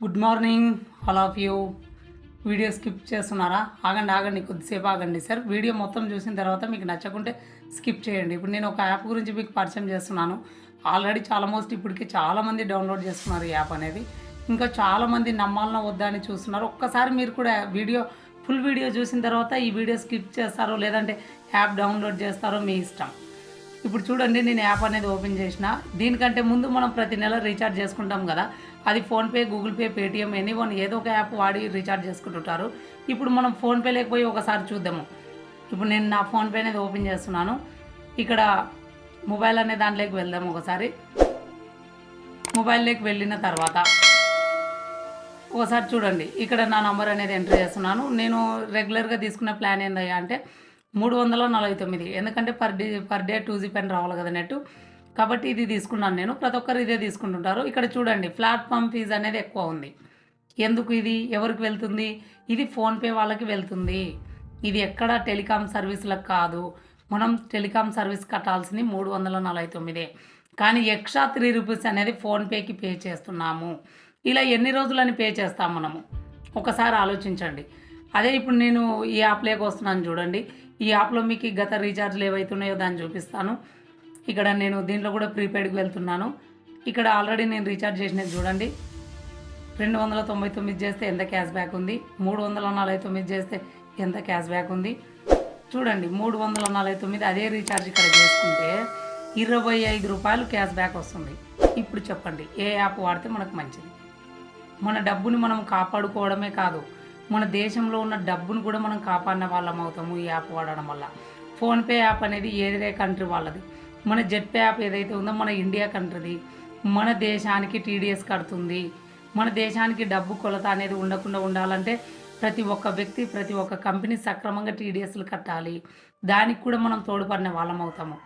Good morning all of you video skip చేస్తున్నారా? ఆగండి ఆగండి కొద్దిసేపు ఆగండి సార్. వీడియో మొత్తం చూసిన తర్వాత మీకు నచ్చకుంటే స్కిప్ చేయండి. ఇప్పుడు నేను ఒక యాప్ గురించి మీకు పరిచయం చేస్తున్నాను. ఆల్రెడీ చాలా మోస్ట్ ఇప్పటికి చాలామంది డౌన్లోడ్ చేస్తున్నారు ఈ యాప్ అనేది. ఇంకా చాలామంది నమ్మాలన్నా వద్దా అని చూస్తున్నారు. ఒక్కసారి మీరు కూడా వీడియో ఫుల్ వీడియో చూసిన తర్వాత ఈ వీడియో స్కిప్ చేస్తారో లేదంటే యాప్ డౌన్లోడ్ చేస్తారో మీ ఇష్టం. ఇప్పుడు చూడండి నేను యాప్ అనేది ఓపెన్ చేసిన. దీనికంటే ముందు మనం ప్రతి నెల రీఛార్జ్ చేసుకుంటాం కదా. అది PhonePe Google Pay Paytm any one ఏదో ఒక యాప్ వాడి రీఛార్జ్ చేసుకుంటుంటారు. ఇప్పుడు మనం ఫోన్పే లేకపోయి ఒకసారి చూద్దాము. ఇప్పుడు నేను నా ఫోన్పే అనేది ఓపెన్ చేస్తున్నాను. ఇక్కడ మొబైల్ అనే దాంట్లోకి వెళ్దాము ఒకసారి. మొబైల్లోకి వెళ్ళిన తర్వాత ఒకసారి చూడండి. ఇక్కడ నా నంబర్ అనేది ఎంటర్ చేస్తున్నాను. నేను రెగ్యులర్గా తీసుకున్న ప్లాన్ ఏందయ్యా అంటే మూడు వందల నలభై తొమ్మిది. ఎందుకంటే per day per day two G pen రావాలి కదా నెట్ కాబట్టి ఇది తీసుకున్నాను నేను. ప్రతి ఒక్కరు ఇదే తీసుకుంటుంటారు. ఇక్కడ చూడండి ప్లాట్ఫామ్ ఫీజు అనేది ఎక్కువ ఉంది. ఎందుకు ఇది? ఎవరికి వెళ్తుంది? ఇది ఫోన్పే వాళ్ళకి వెళ్తుంది. ఇది ఎక్కడ టెలికాం సర్వీసులకు కాదు. మనం టెలికాం సర్వీస్ కట్టాల్సింది మూడు వందల నలభై తొమ్మిదే. కానీ ఎక్స్ట్రా త్రీ రూపీస్ అనేది ఫోన్పేకి పే చేస్తున్నాము. ఇలా ఎన్ని రోజులని పే చేస్తాం మనము? ఒకసారి ఆలోచించండి. అదే ఇప్పుడు నేను ఈ యాప్లోకి వస్తున్నాను చూడండి. ఈ యాప్లో మీకు గత రీఛార్జ్లు ఏవైతున్నాయో దాన్ని చూపిస్తాను. ఇక్కడ నేను దీంట్లో కూడా ప్రీపెయిడ్కి వెళ్తున్నాను. ఇక్కడ ఆల్రెడీ నేను రీఛార్జ్ చేసినది చూడండి. రెండు వందల తొంభై తొమ్మిది చేస్తే ఎంత క్యాష్ బ్యాక్ ఉంది? మూడు వందల నలభై తొమ్మిది చేస్తే ఎంత క్యాష్ బ్యాక్ ఉంది? చూడండి మూడు వందల నలభై తొమ్మిది అదే రీఛార్జ్ ఇక్కడ చేసుకుంటే ఇరవై ఐదు రూపాయలు క్యాష్ బ్యాక్ వస్తుంది. ఇప్పుడు చెప్పండి ఏ యాప్ వాడితే మనకు మంచిది? మన డబ్బుని మనం కాపాడుకోవడమే కాదు మన దేశంలో ఉన్న డబ్బును కూడా మనం కాపాడిన వాళ్ళం అవుతాము ఈ యాప్ వాడడం వల్ల. ఫోన్పే యాప్ అనేది ఏదే కంట్రీ వాళ్ళది. మన జెడ్పే యాప్ ఏదైతే ఉందో మన ఇండియా కంట్రీది. మన దేశానికి టీడీఎస్ కడుతుంది. మన దేశానికి డబ్బు కొలత అనేది ఉండకుండా ఉండాలంటే ప్రతి ఒక్క వ్యక్తి ప్రతి ఒక్క కంపెనీ సక్రమంగా టీడీఎస్లు కట్టాలి. దానికి కూడా మనం తోడ్పడిన వాళ్ళం అవుతాము.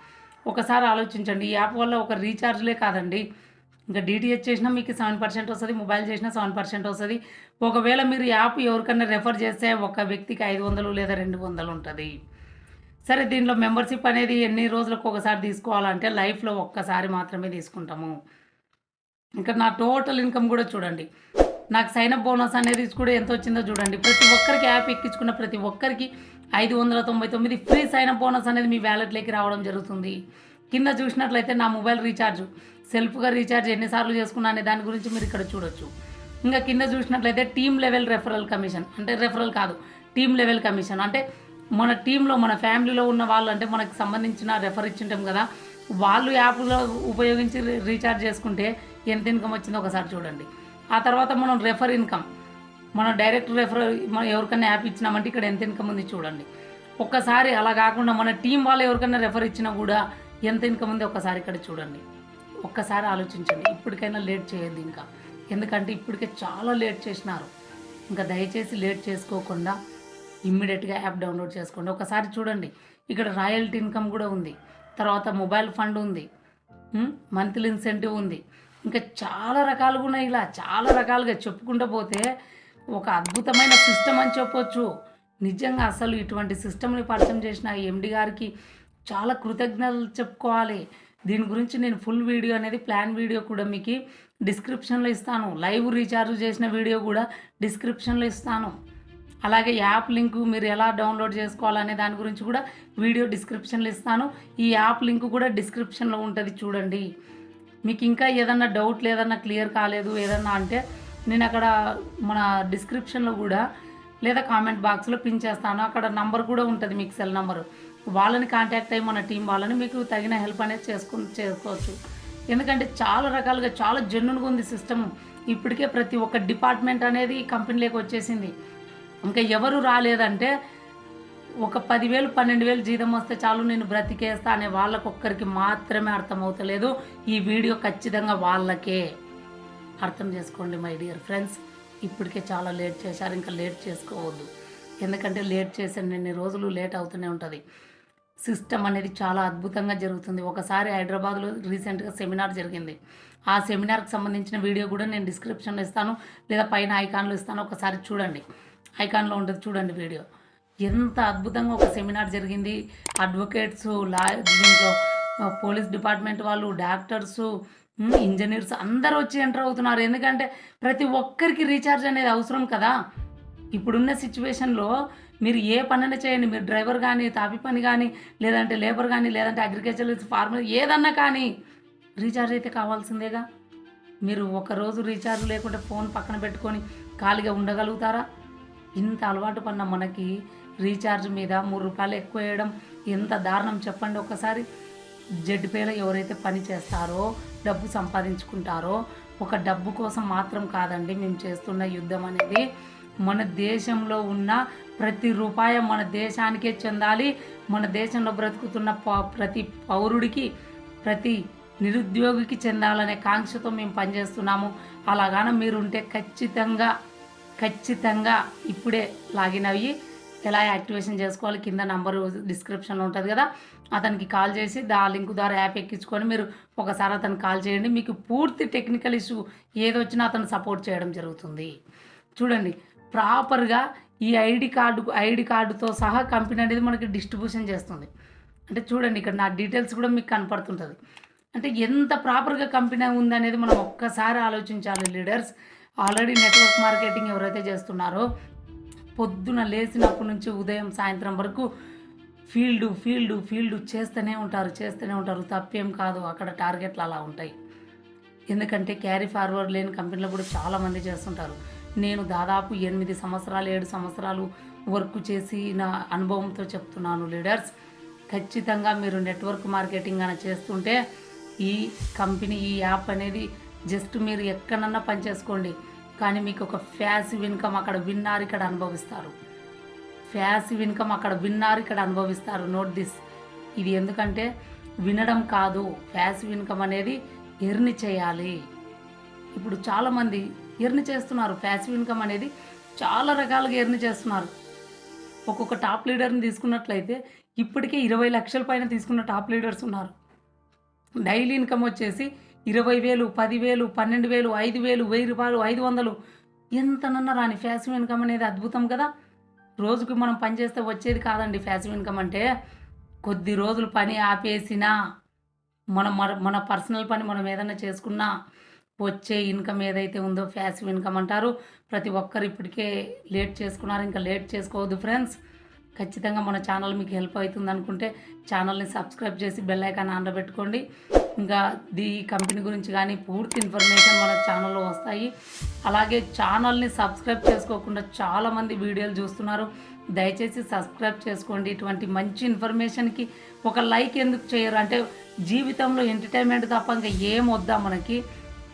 ఒకసారి ఆలోచించండి ఈ యాప్ వల్ల ఒక రీఛార్జ్లే కాదండి. ఇంకా డిటిహెచ్ చేసినా మీకు సెవెన్ పర్సెంట్ వస్తుంది మొబైల్ చేసినా సెవెన్ పర్సెంట్ వస్తుంది. ఒకవేళ మీరు యాప్ ఎవరికన్నా రెఫర్ చేస్తే ఒక వ్యక్తికి ఐదు వందలు లేదా రెండు వందలు ఉంటుంది. సరే దీనిలో మెంబర్షిప్ అనేది ఎన్ని రోజులకు ఒకసారి తీసుకోవాలంటే లైఫ్లో ఒక్కసారి మాత్రమే తీసుకుంటాము. ఇంకా నా టోటల్ ఇన్కమ్ కూడా చూడండి. నాకు సైన్ అప్ బోనస్ అనేది కూడా ఎంత వచ్చిందో చూడండి. ప్రతి ఒక్కరికి యాప్ ఎక్కించుకున్న ప్రతి ఒక్కరికి ఐదు వందల తొంభై తొమ్మిది ఫ్రీ సైన్ అప్ బోనస్ అనేది మీ వ్యాలెట్లోకి రావడం జరుగుతుంది. కింద చూసినట్లయితే నా మొబైల్ రీఛార్జ్ సెల్ఫ్గా రీఛార్జ్ ఎన్నిసార్లు చేసుకున్నా అనే దాని గురించి మీరు ఇక్కడ చూడొచ్చు. ఇంకా కింద చూసినట్లయితే టీమ్ లెవెల్ రెఫరల్ కమిషన్. అంటే రెఫరల్ కాదు టీమ్ లెవెల్ కమిషన్. అంటే మన టీంలో మన ఫ్యామిలీలో ఉన్న వాళ్ళు అంటే మనకు సంబంధించిన రెఫర్ ఇచ్చింటాం కదా వాళ్ళు యాప్లో ఉపయోగించి రీఛార్జ్ చేసుకుంటే ఎంత ఇన్కమ్ వచ్చిందో ఒకసారి చూడండి. ఆ తర్వాత మనం రెఫర్ ఇన్కమ్. మనం డైరెక్ట్ రెఫర్ మనం ఎవరికైనా యాప్ ఇచ్చినామంటే ఇక్కడ ఎంత ఇన్కమ్ ఉంది చూడండి. ఒక్కసారి అలా కాకుండా మన టీం వాళ్ళు ఎవరికైనా రెఫర్ ఇచ్చినా కూడా ఎంత ఇన్కమ్ ఉంది ఒకసారి ఇక్కడ చూడండి. ఒక్కసారి ఆలోచించండి ఇప్పటికైనా లేట్ చేయొద్దు ఇంకా. ఎందుకంటే ఇప్పటికే చాలా లేట్ చేసినారు. ఇంకా దయచేసి లేట్ చేసుకోకుండా ఇమ్మీడియట్గా యాప్ డౌన్లోడ్ చేసుకోండి. ఒకసారి చూడండి ఇక్కడ రాయల్టీ ఇన్కమ్ కూడా ఉంది. తర్వాత మొబైల్ ఫండ్ ఉంది. మంత్లీ ఇన్సెంటివ్ ఉంది. ఇంకా చాలా రకాలుగా ఉన్నాయి ఇలా. చాలా రకాలుగా చెప్పుకుంటూ పోతే ఒక అద్భుతమైన సిస్టమ్ అని చెప్పొచ్చు. నిజంగా అసలు ఇటువంటి సిస్టమ్ని పరిచయం చేసిన ఎండి గారికి చాలా కృతజ్ఞతలు చెప్పుకోవాలి. దీని గురించి నేను ఫుల్ వీడియో అనేది ప్లాన్ వీడియో కూడా మీకు డిస్క్రిప్షన్లో ఇస్తాను. లైవ్ రీఛార్జ్ చేసిన వీడియో కూడా డిస్క్రిప్షన్లో ఇస్తాను. అలాగే యాప్ లింక్ మీరు ఎలా డౌన్లోడ్ చేసుకోవాలనే దాని గురించి కూడా వీడియో డిస్క్రిప్షన్లో ఇస్తాను. ఈ యాప్ లింక్ కూడా డిస్క్రిప్షన్లో ఉంటుంది చూడండి. మీకు ఇంకా ఏదన్నా డౌట్ లేదన్నా క్లియర్ కాలేదు ఏదన్నా అంటే నేను అక్కడ మన డిస్క్రిప్షన్లో కూడా లేదా కామెంట్ బాక్స్లో పిన్ చేస్తాను. అక్కడ నంబర్ కూడా ఉంటుంది మీకు సెల్ నంబరు వాళ్ళని కాంటాక్ట్ అయ్యి మన టీం వాళ్ళని మీకు తగిన హెల్ప్ అనేది చేసుకుని చేసుకోవచ్చు. ఎందుకంటే చాలా రకాలుగా చాలా జెన్యున్గా ఉంది సిస్టమ్ ఇప్పటికే ప్రతి ఒక్క డిపార్ట్మెంట్ అనేది ఈ కంపెనీలోకి వచ్చేసింది. ఇంకా ఎవరు రాలేదంటే ఒక పదివేలు పన్నెండు వేలు జీతం వస్తే చాలు నేను బ్రతికేస్తా అనే వాళ్ళకొక్కరికి మాత్రమే అర్థమవుతలేదు. ఈ వీడియో ఖచ్చితంగా వాళ్ళకే. అర్థం చేసుకోండి మై డియర్ ఫ్రెండ్స్ ఇప్పటికే చాలా లేట్ చేశారు ఇంకా లేట్ చేసుకోవద్దు. ఎందుకంటే లేట్ చేసిన ఎన్ని రోజులు లేట్ అవుతూనే ఉంటుంది. సిస్టమ్ అనేది చాలా అద్భుతంగా జరుగుతుంది. ఒకసారి హైదరాబాద్లో రీసెంట్గా సెమినార్ జరిగింది. ఆ సెమినార్కి సంబంధించిన వీడియో కూడా నేను డిస్క్రిప్షన్లో ఇస్తాను. లేదా పైన ఐకాన్లో ఇస్తాను. ఒకసారి చూడండి. ఐకాన్లో ఉంటుంది చూడండి వీడియో. ఎంత అద్భుతంగా ఒక సెమినార్ జరిగింది. అడ్వకేట్స్ లా దీంట్లో పోలీస్ డిపార్ట్మెంట్ వాళ్ళు డాక్టర్సు ఇంజనీర్స్ అందరూ వచ్చి ఎంటర్ అవుతున్నారు. ఎందుకంటే ప్రతి ఒక్కరికి రీఛార్జ్ అనేది అవసరం కదా. ఇప్పుడున్న సిచ్యువేషన్లో మీరు ఏ పనైనా చేయండి. మీరు డ్రైవర్ కానీ తాపి పని కానీ లేదంటే లేబర్ కానీ లేదంటే అగ్రికల్చర్ ఫార్మర్ ఏదన్నా కానీ రీఛార్జ్ అయితే కావాల్సిందేగా. మీరు ఒకరోజు రీఛార్జ్ లేకుంటే ఫోన్ పక్కన పెట్టుకొని ఖాళీగా ఉండగలుగుతారా? ఇంత అలవాటు పడిన మనకి రీఛార్జ్ మీద మూడు రూపాయలు ఎక్కువ వేయడం ఎంత దారుణం చెప్పండి ఒకసారి జడ్పేలో ఎవరైతే పని చేస్తారో డబ్బు సంపాదించుకుంటారో ఒక డబ్బు కోసం మాత్రం కాదండి మేము చేస్తున్న యుద్ధం అనేది. మన దేశంలో ఉన్న ప్రతి రూపాయి మన దేశానికే చెందాలి. మన దేశంలో బ్రతుకుతున్న ప- ప్రతి పౌరుడికి ప్రతి నిరుద్యోగికి చెందాలనే కాంక్షతో మేము పనిచేస్తున్నాము. అలాగాన మీరుంటే ఖచ్చితంగా ఖచ్చితంగా ఇప్పుడే లాగిన్ అయ్యి ఎలా యాక్టివేషన్ చేసుకోవాలి కింద నంబరు డిస్క్రిప్షన్లో ఉంటుంది కదా. అతనికి కాల్ చేసి దా లింక్ ద్వారా యాప్ ఎక్కించుకొని మీరు ఒకసారి అతనికి కాల్ చేయండి. మీకు పూర్తి టెక్నికల్ ఇష్యూ ఏదొచ్చినా అతను సపోర్ట్ చేయడం జరుగుతుంది. చూడండి ప్రాపర్గా ఈ ఐడి కార్డు ఐడి కార్డుతో సహా కంపెనీ అనేది మనకి డిస్ట్రిబ్యూషన్ చేస్తుంది. అంటే చూడండి ఇక్కడ నా డీటెయిల్స్ కూడా మీకు కనపడుతుంటుంది. అంటే ఎంత ప్రాపర్గా కంపెనీ ఉందనేది మనం ఒక్కసారి ఆలోచించాలి లీడర్స్. ఆల్రెడీ నెట్వర్క్ మార్కెటింగ్ ఎవరైతే చేస్తున్నారో పొద్దున లేచినప్పటి నుంచి ఉదయం సాయంత్రం వరకు ఫీల్డ్ ఫీల్డ్ ఫీల్డ్ చేస్తూనే ఉంటారు చేస్తూనే ఉంటారు. తప్పేం కాదు అక్కడ టార్గెట్లు అలా ఉంటాయి. ఎందుకంటే క్యారీ ఫార్వర్డ్ లేని కంపెనీలో కూడా చాలామంది చేస్తుంటారు. నేను దాదాపు ఎనిమిది సంవత్సరాలు ఏడు సంవత్సరాలు వర్క్ చేసి నా అనుభవంతో చెప్తున్నాను లీడర్స్ ఖచ్చితంగా మీరు నెట్వర్క్ మార్కెటింగ్ అని చేస్తుంటే ఈ కంపెనీ ఈ యాప్ అనేది జస్ట్ మీరు ఎక్కడన్నా పని చేసుకోండి. కానీ మీకు ఒక ఫ్యాసివ్ ఇన్కమ్ అక్కడ విన్నారు ఇక్కడ అనుభవిస్తారు. ఫ్యాసివ్ ఇన్కమ్ అక్కడ విన్నారు ఇక్కడ అనుభవిస్తారు. నోట్ దిస్ ఇది ఎందుకంటే వినడం కాదు. ఫ్యాసివ్ ఇన్కమ్ అనేది ఎర్ని చేయాలి. ఇప్పుడు చాలామంది ఎర్న్ చేస్తున్నారు. ప్యాసివ్ ఇన్కమ్ అనేది చాలా రకాలుగా ఎర్న్ చేస్తున్నారు. ఒక్కొక్క టాప్ లీడర్ని తీసుకున్నట్లయితే ఇప్పటికే ఇరవై లక్షల పైన తీసుకున్న టాప్ లీడర్స్ ఉన్నారు. డైలీ ఇన్కమ్ వచ్చేసి ఇరవై వేలు పదివేలు పన్నెండు వేలు ఐదు వేలు వెయ్యి రూపాయలు ఐదు వందలు. ఎంతనన్నా రాని ఫ్యాసివ్ ఇన్కమ్ అనేది అద్భుతం కదా. రోజుకి మనం పని చేస్తే వచ్చేది కాదండి ఫ్యాసివ్ ఇన్కమ్ అంటే. కొద్ది రోజులు పని ఆపేసినా మన మన పర్సనల్ పని మనం ఏదైనా చేసుకున్నా వచ్చే ఇన్కమ్ ఏదైతే ఉందో ఫ్యాసివ్ ఇన్కమ్ అంటారు. ప్రతి ఒక్కరు ఇప్పటికే లేట్ చేసుకున్నారు. ఇంకా లేట్ చేసుకోవద్దు ఫ్రెండ్స్. ఖచ్చితంగా మన ఛానల్ మీకు హెల్ప్ అవుతుంది అనుకుంటే ఛానల్ని సబ్స్క్రైబ్ చేసి బెల్ ఐకాన్ ఆన్లో పెట్టుకోండి ఇంకా దీ కంపెనీ గురించి కానీ పూర్తి ఇన్ఫర్మేషన్ మన ఛానల్లో వస్తాయి. అలాగే ఛానల్ని సబ్స్క్రైబ్ చేసుకోకుండా చాలామంది వీడియోలు చూస్తున్నారు. దయచేసి సబ్స్క్రైబ్ చేసుకోండి. ఇటువంటి మంచి ఇన్ఫర్మేషన్కి ఒక లైక్ ఎందుకు చేయరు? అంటే జీవితంలో ఎంటర్టైన్మెంట్ తప్ప ఇంకా ఏం వద్దా మనకి?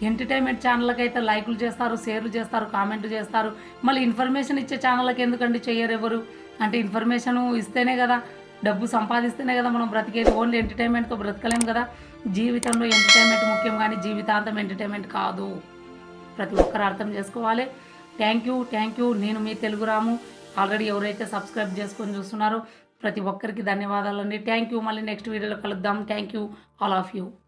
ఎంటర్టైన్మెంట్ ఛానళ్ళకి అయితే లైకులు చేస్తారు షేర్లు చేస్తారు కామెంట్లు చేస్తారు. మళ్ళీ ఇన్ఫర్మేషన్ ఇచ్చే ఛానళ్ళకి ఎందుకండి చేయరు ఎవరు అంటే ఇన్ఫర్మేషన్ ఇస్తేనే కదా డబ్బు సంపాదిస్తేనే కదా మనం బ్రతికేది. ఓన్లీ ఎంటర్టైన్మెంట్తో బ్రతకలేం కదా. జీవితంలో ఎంటర్టైన్మెంట్ ముఖ్యం కానీ జీవితాంతం ఎంటర్టైన్మెంట్ కాదు. ప్రతి ఒక్కరు అర్థం చేసుకోవాలి. Thank you thank you. నేను మీ తెలుగు రాము. ఆల్రెడీ ఎవరైతే సబ్స్క్రైబ్ చేసుకొని చూస్తున్నారో ప్రతి ఒక్కరికి ధన్యవాదాలండి. Thank you. మళ్ళీ నెక్స్ట్ వీడియోలో కలుద్దాం. Thank you. All of you.